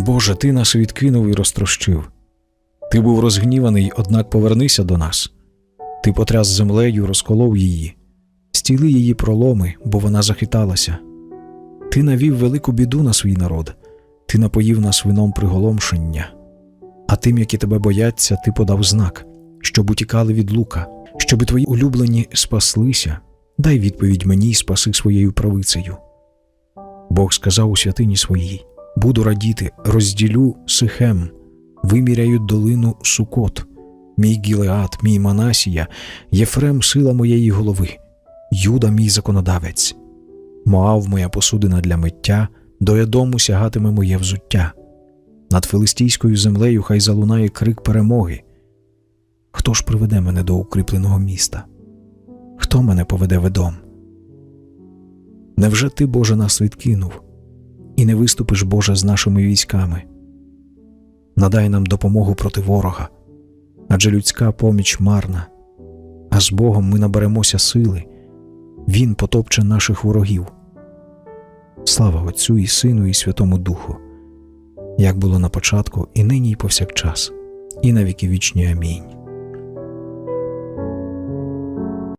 Боже, ти нас відкинув і розтрощив. Ти був розгніваний, однак повернися до нас. Ти потряс землею, розколов її, стіли її проломи, бо вона захиталася. Ти навів велику біду на свій народ, ти напоїв нас вином приголомшення. А тим, які тебе бояться, ти подав знак, щоб утікали від лука, щоби твої улюблені спаслися. Дай відповідь мені й спаси своєю правицею. Бог сказав у святині своїй: Буду радіти, розділю сихем, виміряю долину Сукот, мій Гілеат, мій Манасія, Єфрем сила моєї голови, Юда мій законодавець, Моав моя посудина для миття, до Едому сягатиме моє взуття. Над филистійською землею хай залунає крик перемоги. Хто ж приведе мене до укріпленого міста? Хто мене поведе в Едом? Невже ти, Боже, нас відкинув, і не виступиш, Боже, з нашими військами? Надай нам допомогу проти ворога, адже людська поміч марна, а з Богом ми наберемося сили, Він потопче наших ворогів. Слава Отцю і Сину, і Святому Духу, як було на початку, і нині, і повсякчас, і на віки вічні. Амінь.